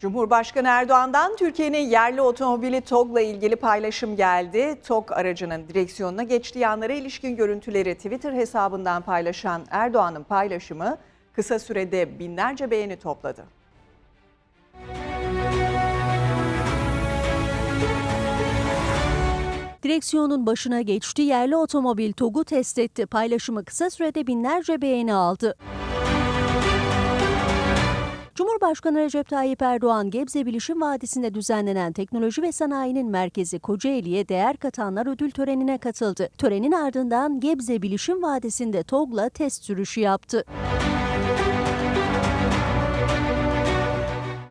Cumhurbaşkanı Erdoğan'dan Türkiye'nin yerli otomobili TOG'la ilgili paylaşım geldi. TOG aracının direksiyonuna geçtiği anlara ilişkin görüntüleri Twitter hesabından paylaşan Erdoğan'ın paylaşımı kısa sürede binlerce beğeni topladı. Direksiyonun başına geçti, yerli otomobil TOG'u test etti. Paylaşımı kısa sürede binlerce beğeni aldı. Cumhurbaşkanı Recep Tayyip Erdoğan, Gebze Bilişim Vadisi'nde düzenlenen Teknoloji ve Sanayinin Merkezi Kocaeli'ye değer katanlar ödül törenine katıldı. Törenin ardından Gebze Bilişim Vadisi'nde TOG'la test sürüşü yaptı.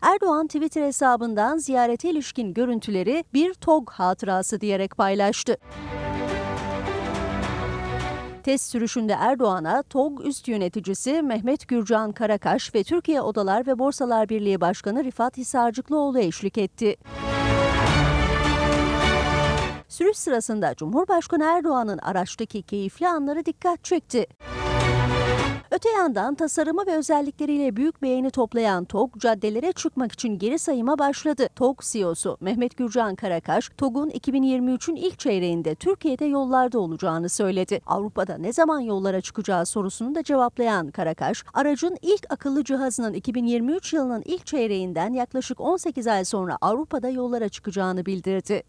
Erdoğan Twitter hesabından ziyarete ilişkin görüntüleri bir TOG hatırası diyerek paylaştı. Test sürüşünde Erdoğan'a TOG üst yöneticisi Mehmet Gürcan Karakaş ve Türkiye Odalar ve Borsalar Birliği Başkanı Rifat Hisarcıklıoğlu eşlik etti. Sürüş sırasında Cumhurbaşkanı Erdoğan'ın araçtaki keyifli anları dikkat çekti. Öte yandan tasarımı ve özellikleriyle büyük beğeni toplayan TOG caddelere çıkmak için geri sayıma başladı. TOG CEO'su Mehmet Gürcan Karakaş, TOG'un 2023'ün ilk çeyreğinde Türkiye'de yollarda olacağını söyledi. Avrupa'da ne zaman yollara çıkacağı sorusunu da cevaplayan Karakaş, aracın ilk akıllı cihazının 2023 yılının ilk çeyreğinden yaklaşık 18 ay sonra Avrupa'da yollara çıkacağını bildirdi.